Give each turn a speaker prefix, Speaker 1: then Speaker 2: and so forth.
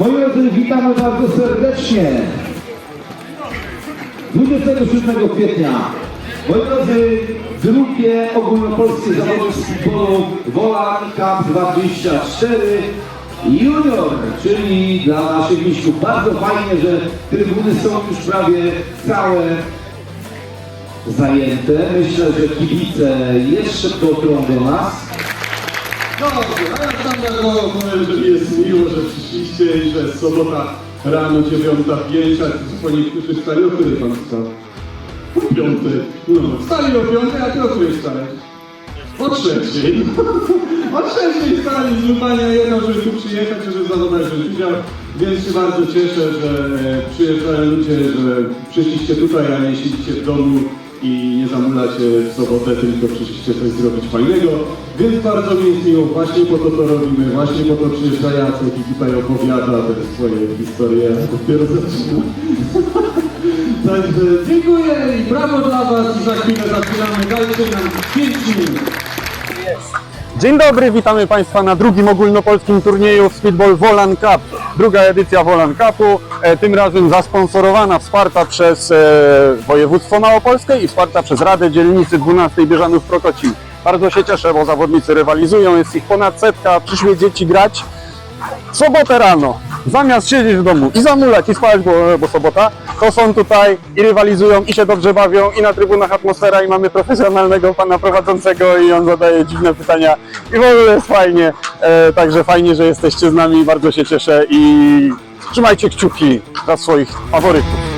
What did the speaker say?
Speaker 1: Moi drodzy, witamy bardzo serdecznie. 27 kwietnia. Moi drodzy, drugie ogólnopolskie zawody futbolu Wola Cup 24 Junior, czyli dla naszych mistrzów. Bardzo fajnie, że trybuny są już prawie całe zajęte. Myślę, że kibice jeszcze dotrą do nas.
Speaker 2: Dobrze, a ja tam że mi jest miło, że przyszliście i że sobota rano 9.05, a po niektórzy wstali, o której pan wstał? O piątej. No, wstali o piątej, a ty o której wstałeś? O trzeciej. O trzeciej wstali z Lubania jedno, żeby tu przyjechać, żeby zabrać udział, więc się bardzo cieszę, że e, przyjeżdżają ludzie, że przyszliście tutaj, a nie siedzicie w domu i nie zamulacie w sobotę, tylko przyszliście coś zrobić fajnego. Więc bardzo mi jest miło, właśnie po to to robimy, właśnie po to przyjeżdża Jacek i tutaj opowiada te swoje historie, ja dopiero zaczynam. Także dziękuję i brawo dla Was i za chwilę zaczynamy, dajcie nam 5 minut.
Speaker 3: Dzień dobry, witamy Państwa na drugim ogólnopolskim turnieju w Speedball Wolan Cup. Druga edycja Wolan Cupu, e, tym razem zasponsorowana, wsparta przez e, województwo małopolskie i wsparta przez Radę Dzielnicy 12 Bieżanów Prokocin. Bardzo się cieszę, bo zawodnicy rywalizują, jest ich ponad setka, przyszły dzieci grać. Sobotę rano, zamiast siedzieć w domu i zamulać i spać, bo, bo sobota, to są tutaj i rywalizują i się dobrze bawią i na trybunach atmosfera i mamy profesjonalnego pana prowadzącego i on zadaje dziwne pytania i w ogóle jest fajnie, E, także fajnie, że jesteście z nami, bardzo się cieszę i trzymajcie kciuki dla swoich faworytów.